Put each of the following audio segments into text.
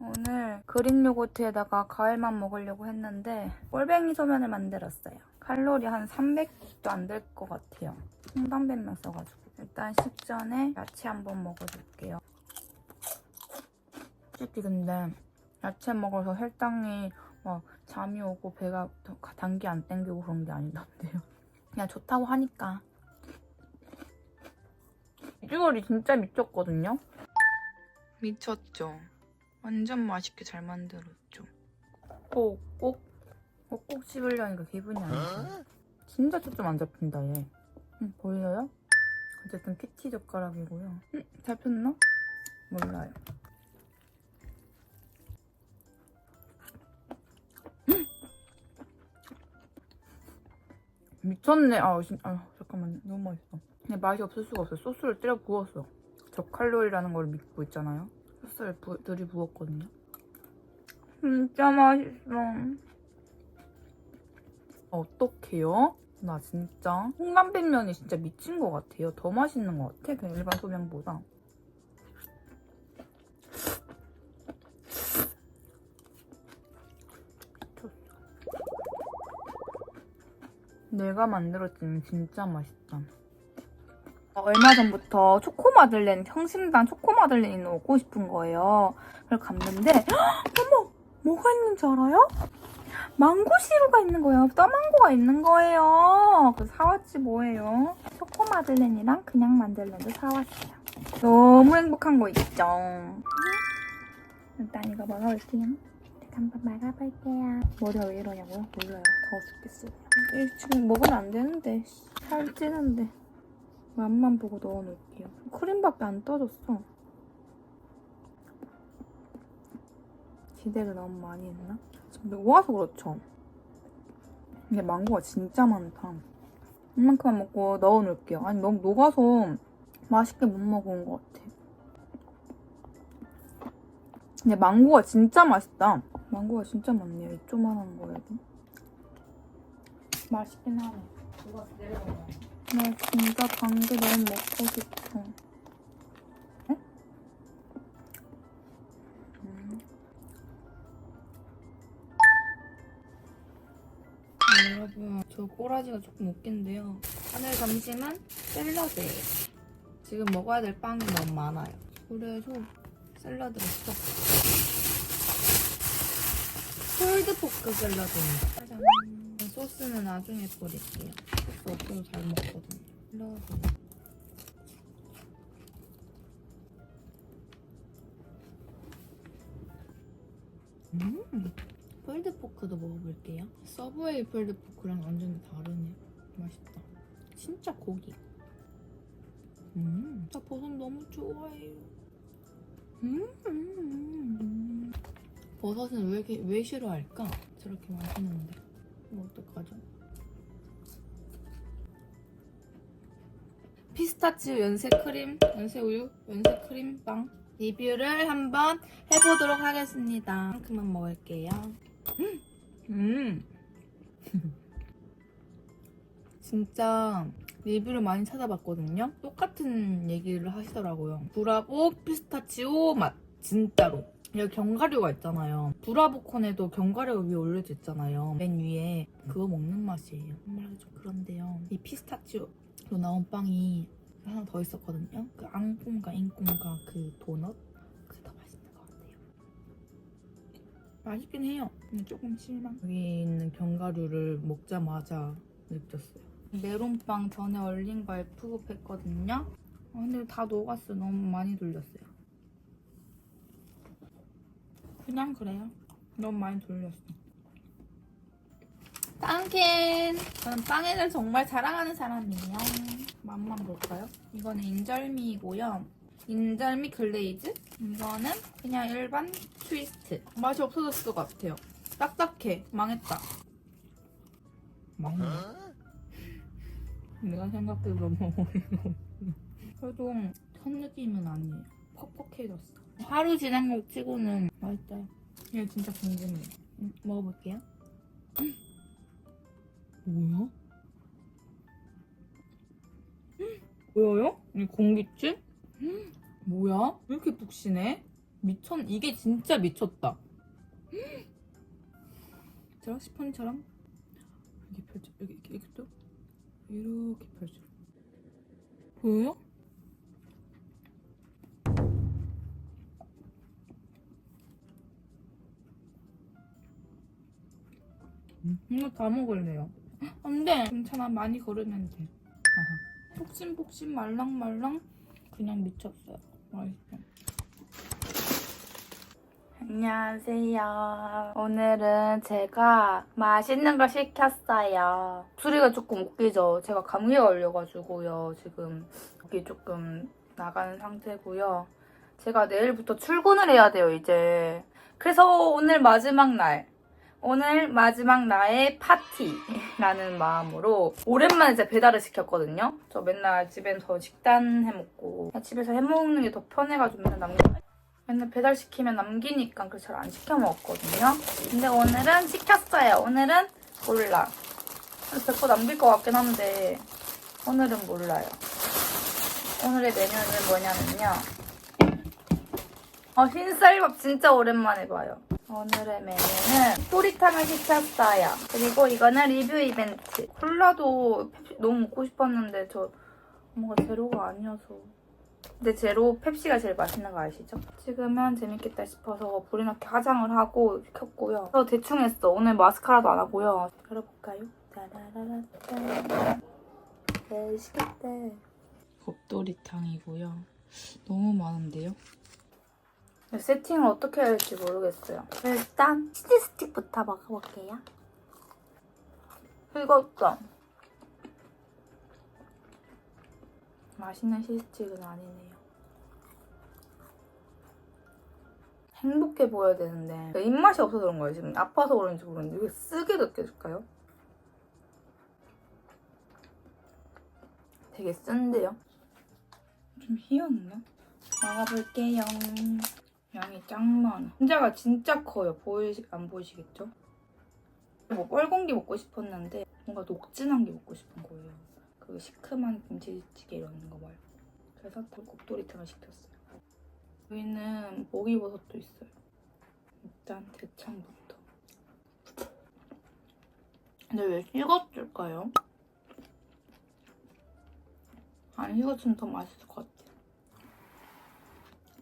오늘 그릭 요거트에다가 과일만 먹으려고 했는데 꼴뱅이 소면을 만들었어요. 칼로리 한 300도 안 될 것 같아요. 홍당백면 써가지고. 일단 식전에 야채 한번 먹어줄게요. 솔직히 근데 야채 먹어서 혈당이 막 잠이 오고 배가 더- 단기 안 땡기고 그런 게 아니던데요. 그냥 좋다고 하니까. 비주얼이 진짜 미쳤거든요. 미쳤죠? 완전 맛있게 잘 만들었죠. 꼭꼭 꼭꼭 씹으려니까 기분이 안 좋아. 진짜 초점 안 잡힌다 얘. 응, 보여요? 어쨌든 PT 젓가락이고요. 응, 잡혔나? 몰라요. 음! 미쳤네. 아, 진, 아 잠깐만 너무 맛있어. 근데 맛이 없을 수가 없어. 소스를 때려 부었어. 저칼로리라는 걸 믿고 있잖아요. 소스를 부, 들이부었거든요. 진짜 맛있어. 어떡해요? 나 진짜 홍남백면이 진짜 미친 것 같아요. 더 맛있는 것 같아. 그냥 일반 소면보다. 내가 만들었지만 진짜 맛있다. 어, 얼마 전부터 초코마들렌, 성심당 초코마들렌이 먹고 싶은 거예요. 그래서 갔는데, 헉, 어머! 뭐가 있는 줄 알아요? 망고 시루가 있는 거예요. 떠망고가 있는 거예요. 그래서 사왔지 뭐예요. 초코 마들렌이랑 그냥 마들렌도 사왔어요. 너무 행복한 거 있죠? 일단 이거 먹어볼게요. 한번 말아볼게요. 머리가 왜 이러냐고요? 몰라요. 더워 죽겠어요. 이 지금 먹으면 안 되는데. 살 찌는데. 맛만 보고 넣어놓을게요. 크림밖에 안 떠졌어. 기대를 너무 많이 했나? 지금 녹아서 그렇죠. 근데 망고가 진짜 많다. 이만큼만 먹고 넣어놓을게요. 아니 너무 녹아서 맛있게 못 먹은 것 같아. 근데 망고가 진짜 맛있다. 망고가 진짜 많네요. 이 조만한 거에도. 맛있긴 하네. 누가 내려오네. 나 진짜 당근 너무 먹고 싶어. 에? 음. 네, 여러분, 저 꼬라지가 조금 웃긴데요. 오늘 점심은 샐러드예요. 지금 먹어야 될 빵이 너무 많아요. 그래서 샐러드를 시켰어요. 폴드 포크 샐러드입니다. 짜잔. 소스는 나중에 뿌릴게요. 소스 없어도 잘 먹거든요. 샐러드. 음, 폴드포크도 먹어볼게요. 서브웨이 폴드포크랑 완전 다르네. 맛있다. 진짜 고기. 음, 나 버섯 너무 좋아해요. 음, 음, 음, 음. 버섯은 왜 왜 싫어할까? 저렇게 맛있는데. 이거 어떡하죠? 피스타치오 연세 크림, 연세 우유, 연세 크림 빵 리뷰를 한번 해보도록 하겠습니다. 그만 먹을게요. 음. 진짜 리뷰를 많이 찾아봤거든요. 똑같은 얘기를 하시더라고요. 브라보 피스타치오 맛. 진짜로. 여기 견과류가 있잖아요. 브라보콘에도 견과류 위에 올려져 있잖아요. 맨 위에 그거 먹는 맛이에요. 말하기 좀 그런데요. 이 피스타치오 로 나온 빵이 하나 더 있었거든요. 그 앙꿈과 잉꿈과 그 도넛 그게 더 맛있는 것 같아요. 맛있긴 해요. 근데 조금 실망. 여기 있는 견과류를 먹자마자 느꼈어요. 메론빵 전에 얼린 거 F급했거든요. 아, 근데 다 녹았어요. 너무 많이 돌렸어요. 그냥 그래요. 너무 많이 돌렸어. 빵캔! 저는 빵에는 정말 자랑하는 사람이에요. 맛만 볼까요? 이거는 인절미이고요. 인절미 글레이즈. 이거는 그냥 일반 트위스트. 맛이 없어졌을 것 같아요. 딱딱해. 망했다. 망했네. 내가 생각해도 너무 어이가 없어. 그래도 첫 느낌은 아니에요. 퍽퍽해졌어. 하루 지난 거 치고는 맛있어요. 이거 진짜 궁금해요. 음, 먹어볼게요. 음. 뭐야? 음, 뭐예요? 이? 음, 뭐야? 왜 이렇게 푹신해? 미쳤 이게 진짜 미쳤다. 자 스펀지처럼 여기 펼쳐 여기 이렇게 이렇게 또 이렇게 펼쳐. 보여요? 이거 다 먹을래요. 안 돼. 괜찮아. 많이 걸으면 돼. 폭신폭신 말랑말랑 그냥 미쳤어요. 맛있어. 안녕하세요. 오늘은 제가 맛있는 걸 시켰어요. 소리가 조금 웃기죠? 제가 감기가 걸려가지고요. 지금 여기 조금 나가는 상태고요. 제가 내일부터 출근을 해야 돼요, 이제. 그래서 오늘 마지막 날. 오늘 마지막 나의 파티라는 마음으로 오랜만에 제가 배달을 시켰거든요. 저 맨날 집에서 식단 해먹고 집에서 해먹는 게 더 편해가지고 맨날 남기 맨날 배달 시키면 남기니까 그래서 잘 안 시켜 먹었거든요. 근데 오늘은 시켰어요. 오늘은 몰라. 100% 남길 것 같긴 한데 오늘은 몰라요. 오늘의 메뉴는 뭐냐면요. 어, 흰쌀밥 진짜 오랜만에 봐요. 오늘의 메뉴는 또리탕을 시켰어요. 그리고 이거는 리뷰 이벤트. 콜라도 펩시 너무 먹고 싶었는데 저 뭔가 제로가 아니어서. 근데 제로 펩시가 제일 맛있는 거 아시죠? 지금은 재밌겠다 싶어서 불이 나게 화장을 하고 켰고요. 저 대충 했어. 오늘 마스카라도 안 하고요. 열어볼까요? 따라라라따. 맛있겠다. 곱돌이탕이고요. 너무 많은데요? 세팅을 어떻게 해야 할지 모르겠어요. 일단 치즈 스틱부터 먹어볼게요. 이것도 맛있는 치즈 스틱은 아니네요. 행복해 보여야 되는데 입맛이 없어서 그런 거예요. 지금 아파서 그런지 모르겠는데 이거 쓰게 느껴질까요? 되게 쓴데요? 좀 희었나? 먹어볼게요. 양이 짱 많아. 혼자가 진짜 커요. 보이시, 안 보이시겠죠? 뭐 뻘건 게 먹고 싶었는데 뭔가 녹진한 게 먹고 싶은 거예요. 그 시큼한 김치찌개 이런 거 말고. 그래서 곱돌이탕을 시켰어요. 여기는 목이버섯도 있어요. 일단 대창부터. 근데 왜 식어줄까요? 안 식었으면 더 맛있을 것 같아.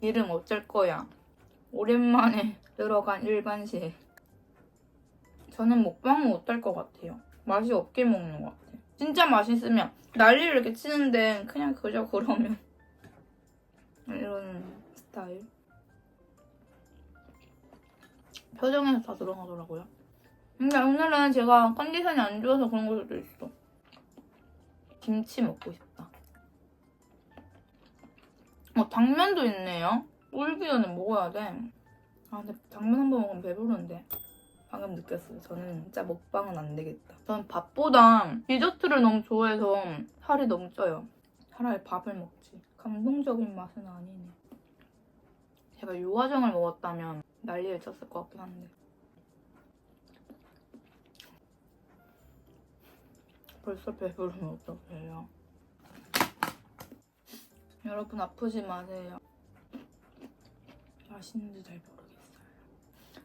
이름 어쩔 거야? 오랜만에 들어간 일반식. 저는 먹방은 못할 것 같아요. 맛이 없게 먹는 것 같아요. 진짜 맛있으면 난리를 이렇게 치는데 그냥 그저 그러면 이런 스타일. 표정에서 다 드러나더라고요. 근데 오늘은 제가 컨디션이 안 좋아서 그런 걸 수도 있어. 김치 먹고 싶다. 어, 당면도 있네요. 전에 먹어야 돼. 아, 근데 당면 한 번 먹으면 배부른데. 방금 느꼈어요. 저는 진짜 먹방은 안 되겠다. 저는 밥보다 디저트를 너무 좋아해서 살이 너무 쪄요. 차라리 밥을 먹지. 감동적인 맛은 아니네. 제가 요화정을 먹었다면 난리를 쳤을 것 같긴 한데. 벌써 배부르면 어떡해요. 여러분 아프지 마세요. 맛있는지 잘 모르겠어요.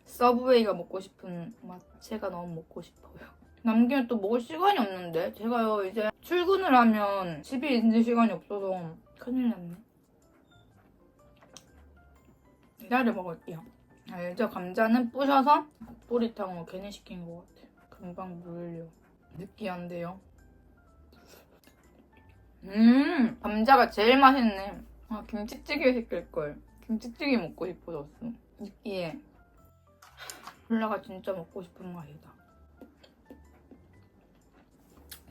서브웨이가 먹고 싶은 맛채가 너무 먹고 싶어요. 남기면 또 먹을 시간이 없는데 제가요 이제 출근을 하면 집에 있는 시간이 없어서 큰일 났네. 기다려 먹을게요. 알죠? 감자는 부셔서 보리탕으로 괜히 시킨 것 같아요. 금방 물려. 느끼한데요. 음 감자가 제일 맛있네. 아 김치찌개 시킬걸. 김치찌개 먹고 싶어졌어. 느끼해. 콜라가 진짜 먹고 싶은 맛이다.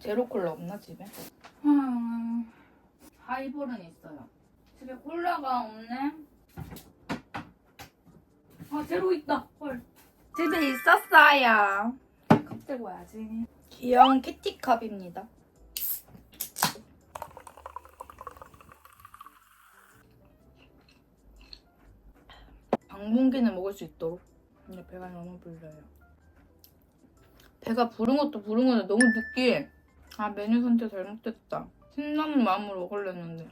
제로 콜라 없나 집에? 음, 하이볼은 있어요. 집에 콜라가 없네. 아 제로 있다. 헐. 집에 있었어요. 컵 들고 와야지. 귀여운 키티컵입니다. 방분기는 먹을 수 있도록. 근데 배가 너무 불러요. 배가 부른 것도 부른 건데 너무 느끼해. 아 메뉴 선택 잘못됐다. 신나는 마음으로 먹으려는데.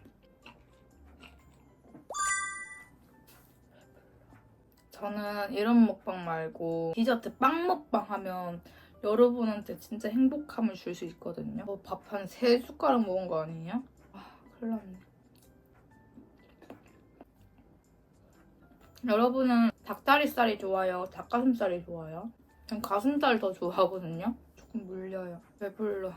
저는 이런 먹방 말고 디저트 빵 먹방 하면 여러분한테 진짜 행복함을 줄 수 있거든요. 뭐 밥 한 세 숟가락 먹은 거 아니에요? 아, 큰일 났네. 여러분은 닭다리살이 좋아요? 닭가슴살이 좋아요? 전 가슴살 더 좋아하거든요. 조금 물려요. 배불러.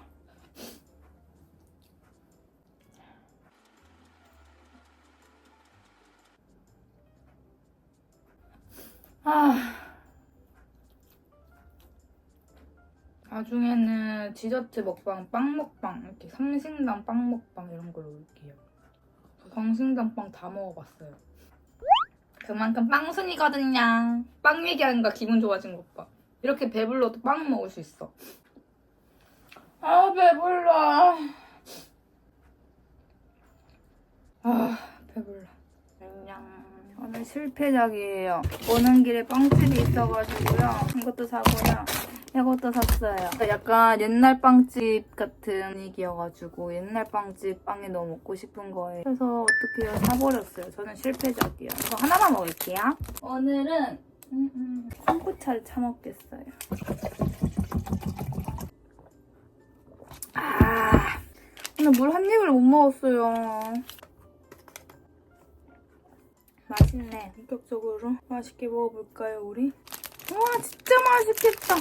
아. 나중에는 디저트 먹방, 빵 먹방, 이렇게 삼신당 빵 먹방 이런 걸로 올게요. 광신당 빵 다 먹어봤어요. 그만큼 빵순이거든요. 빵 얘기하니까 기분 좋아진 것 봐. 이렇게 배불러도 빵 먹을 수 있어. 아, 배불러. 아, 배불러. 안녕. 오늘 실패작이에요. 오는 길에 빵집이 있어가지고요. 이것도 사고요. 이것도 샀어요. 약간 옛날 빵집 같은 분위기여가지고 옛날 빵집 빵이 너무 먹고 싶은 거예요. 그래서 어떻게? 사버렸어요. 저는 실패작이에요. 이거 하나만 먹을게요. 오늘은 음, 음, 콩쿠차를 차 먹겠어요. 아, 오늘 물 한 입을 못 먹었어요. 맛있네. 본격적으로 맛있게 먹어볼까요, 우리? 와, 진짜 맛있겠다.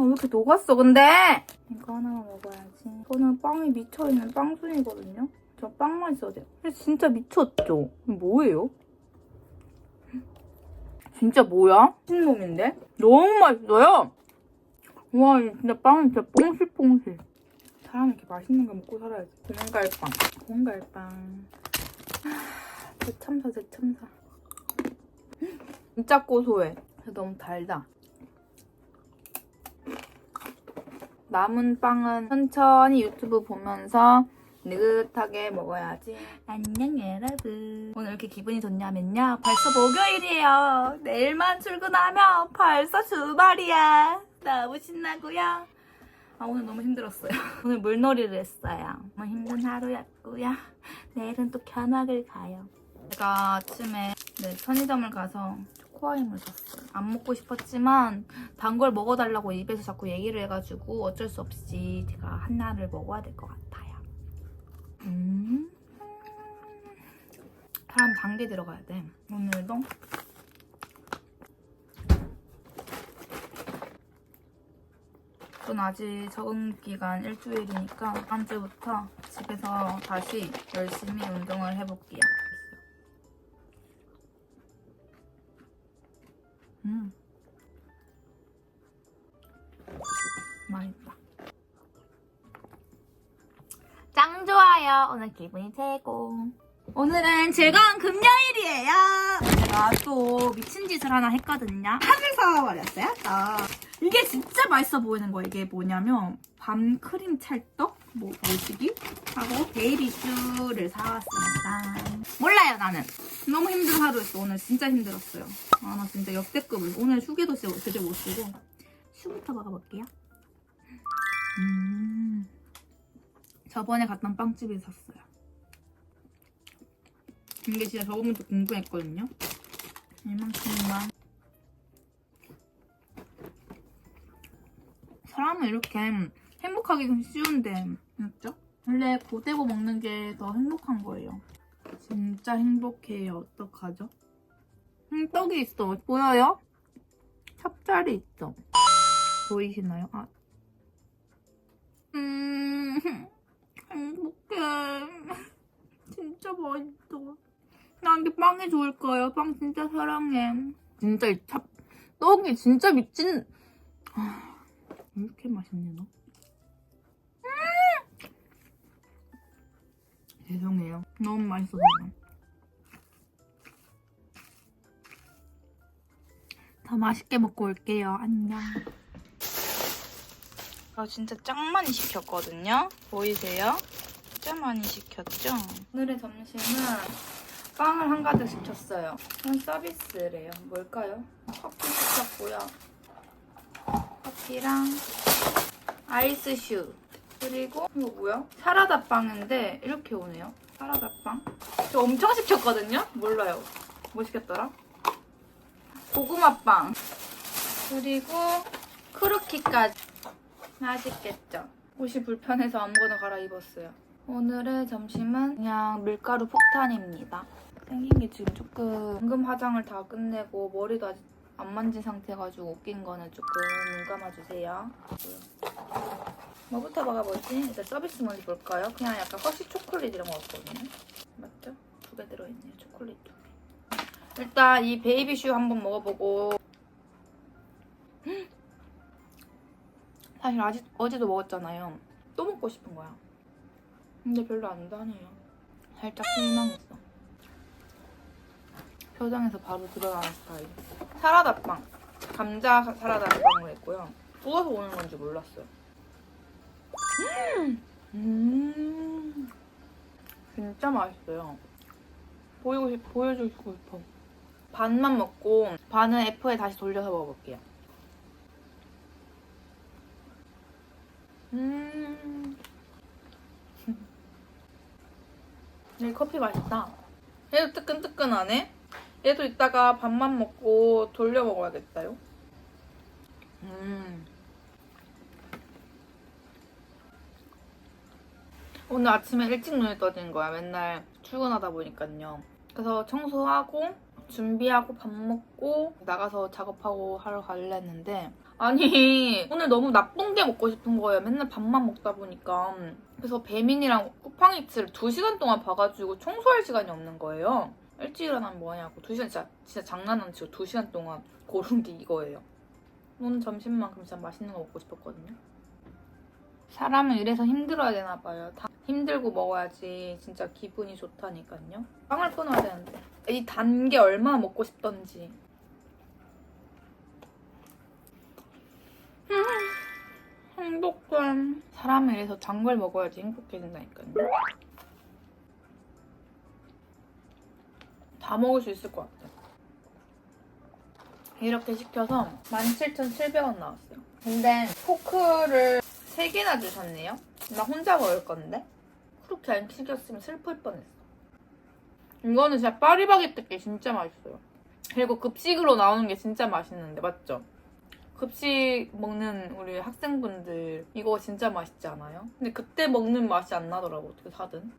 아, 왜 이렇게 녹았어, 근데? 이거 하나만 먹어야지. 이거는 빵이 미쳐있는 빵순이거든요? 저 빵만 있어도 돼요. 근데 진짜 미쳤죠? 뭐예요? 진짜 뭐야? 신놈인데? 너무 맛있어요! 와, 이 진짜 빵이 진짜 뽕실뽕실. 사람 이렇게 맛있는 거 먹고 살아야지. 공갈빵. 공갈빵. 대참사, 대참사. 진짜 고소해. 너무 달다. 남은 빵은 천천히 유튜브 보면서 느긋하게 먹어야지. 안녕 여러분. 오늘 이렇게 기분이 좋냐면요. 벌써 목요일이에요. 내일만 출근하면 벌써 주말이야. 너무 신나고요. 아 오늘 너무 힘들었어요. 오늘 물놀이를 했어요. 너무 힘든 하루였고요. 내일은 또 견학을 가요. 제가 아침에 네, 편의점을 가서 초 코아임을 샀어요. 안 먹고 싶었지만 단 걸 먹어달라고 입에서 자꾸 얘기를 해가지고 어쩔 수 없이 제가 하나를 먹어야 될 것 같아요. 음. 사람 단게 들어가야 돼. 오늘도 전 아직 적응 기간 일주일이니까 다음 주부터 집에서 다시 열심히 운동을 해볼게요. 오늘 기분이 최고. 오늘은 즐거운 금요일이에요. 제가 또 미친 짓을 하나 했거든요. 팥을 사와버렸어요. 또. 이게 진짜 맛있어 보이는 거 이게 뭐냐면 밤 크림 찰떡 뭐 뭐시기 하고 베이비슈를 사왔습니다. 몰라요 나는. 너무 힘든 하루였어. 오늘 진짜 힘들었어요. 아 나 진짜 역대급을. 오늘 휴게도 제대로 못 쓰고 슈부터 먹어볼게요. 음. 저번에 갔던 빵집에서 샀어요. 이게 진짜 저번부터 궁금했거든요. 이만큼만. 사람은 이렇게 행복하기 쉬운데, 맞죠? 원래 고대고 먹는 게 더 행복한 거예요. 진짜 행복해요. 어떡하죠? 음, 떡이 있어. 보여요? 찹쌀이 있어. 보이시나요? 아. 음, 행복해. 진짜 맛있어. 나한테 빵이 좋을 거예요. 빵 진짜 사랑해. 진짜 이 찹, 떡이 진짜 미친. 아, 왜 이렇게 맛있니, 너? 음! 죄송해요. 너무 맛있어서. 더 맛있게 먹고 올게요. 안녕. 저 진짜 짱 많이 시켰거든요. 보이세요? 진짜 많이 시켰죠? 오늘의 점심은 빵을 한 가득 시켰어요. 한 서비스래요. 뭘까요? 커피 시켰고요. 커피랑 아이스슈. 그리고 이거 뭐야? 사라다 빵인데 이렇게 오네요. 사라다 빵. 저 엄청 시켰거든요? 몰라요. 뭐 시켰더라? 고구마 빵 그리고 크루키까지 맛있겠죠? 옷이 불편해서 아무거나 갈아입었어요. 오늘의 점심은 그냥 밀가루 폭탄입니다. 생긴 게 지금 조금 방금 화장을 다 끝내고 머리도 아직 안 만진 상태가지고 웃긴 거는 조금 눈 감아주세요. 뭐부터 먹어보지? 일단 서비스 먼저 볼까요? 그냥 약간 허쉬 초콜릿 이런 거 같거든요. 맞죠? 두 개 들어있네요. 초콜릿 두 개. 일단 이 베이비슈 한번 먹어보고 사실 아직, 어제도 먹었잖아요. 또 먹고 싶은 거야. 근데 별로 안 다네요. 살짝 실망했어. 표정에서 바로 드러나는 스타일. 사라다빵. 감자 사라다빵을 했고요. 구워서 오는 건지 몰랐어요. 음! 음! 진짜 맛있어요. 보여주고 싶어. 반만 먹고 반은 F에 다시 돌려서 먹어볼게요. 음. 이 커피 맛있다. 얘도 뜨끈뜨끈하네. 얘도 이따가 밥만 먹고 돌려 먹어야겠다요. 음. 오늘 아침에 일찍 눈이 떠진 거야. 맨날 출근하다 보니까요. 그래서 청소하고 준비하고 밥 먹고 나가서 작업하고 하러 가려 했는데 아니 오늘 너무 나쁜 게 먹고 싶은 거예요. 맨날 밥만 먹다 보니까 그래서 배민이랑 쿠팡이츠를 2시간 동안 봐가지고 청소할 시간이 없는 거예요. 일찍 일어나면 뭐하냐고 2시간 진짜, 진짜 장난 안 치고 2시간 동안 고른 게 이거예요. 오늘 점심만큼 진짜 맛있는 거 먹고 싶었거든요. 사람은 이래서 힘들어야 되나 봐요. 다 힘들고 먹어야지 진짜 기분이 좋다니까요. 빵을 끊어야 되는데 이 단 게 얼마나 먹고 싶던지. 음, 행복해. 사람은 이래서 단 걸 먹어야지 행복해진다니까요. 다 먹을 수 있을 것 같아요. 이렇게 시켜서 17,700원 나왔어요. 근데 포크를 3개나 주셨네요. 나 혼자 먹을 건데. 그렇게 안 시켰으면 슬플 뻔했어. 이거는 진짜 파리바게뜨 게 진짜 맛있어요. 그리고 급식으로 나오는 게 진짜 맛있는데 맞죠? 급식 먹는 우리 학생분들 이거 진짜 맛있지 않아요? 근데 그때 먹는 맛이 안 나더라고 어떻게 사든.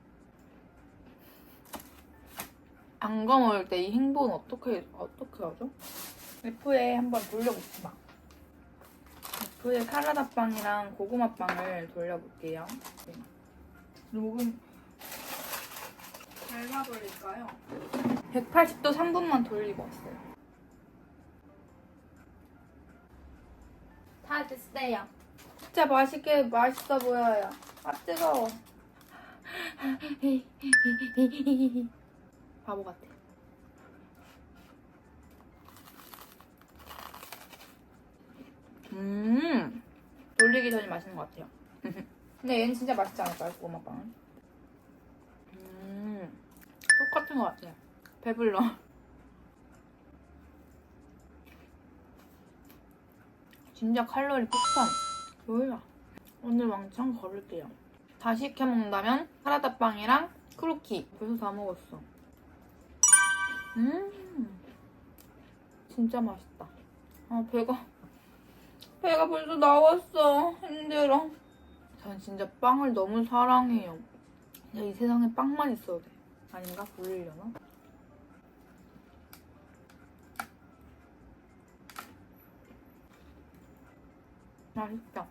안거 먹을 때 이 행복은 어떻게 어떻게 하죠? F에 한번 돌려봅시다. F에 카라다 빵이랑 고구마 빵을 돌려볼게요. 네. 녹음 얼마 돌릴까요? 180도 3분만 돌리고 왔어요. 다 됐어요. 진짜 맛있게 맛있어 보여요. 아 뜨거워. 바보 같아. 음, 돌리기 전이 맛있는 것 같아요. 근데 얘는 진짜 맛있지 않을까요, 고구마빵은? 음, 똑같은 것 같아요. 배불러. 진짜 칼로리 폭탄. 뭐야? 오늘 왕창 걸을게요. 다 시켜 먹는다면 사라다빵이랑 크루키. 벌써 다 먹었어. 음, 진짜 맛있다. 아 배가 배가 벌써 나왔어. 힘들어. 전 진짜 빵을 너무 사랑해요. 그냥 이 세상에 빵만 있어도 돼. 아닌가? 보이려나? 맛있다.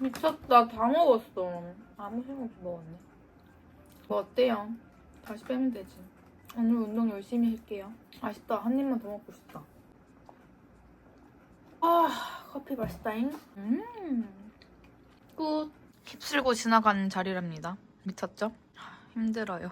미쳤다. 다 먹었어. 아무 생각 없이 먹었네. 뭐 어때요? 다시 빼면 되지. 오늘 운동 열심히 할게요. 아쉽다. 한 입만 더 먹고 싶다. 아, 커피 맛있다잉. 음. 끝. 휩쓸고 지나가는 자리랍니다. 미쳤죠? 힘들어요.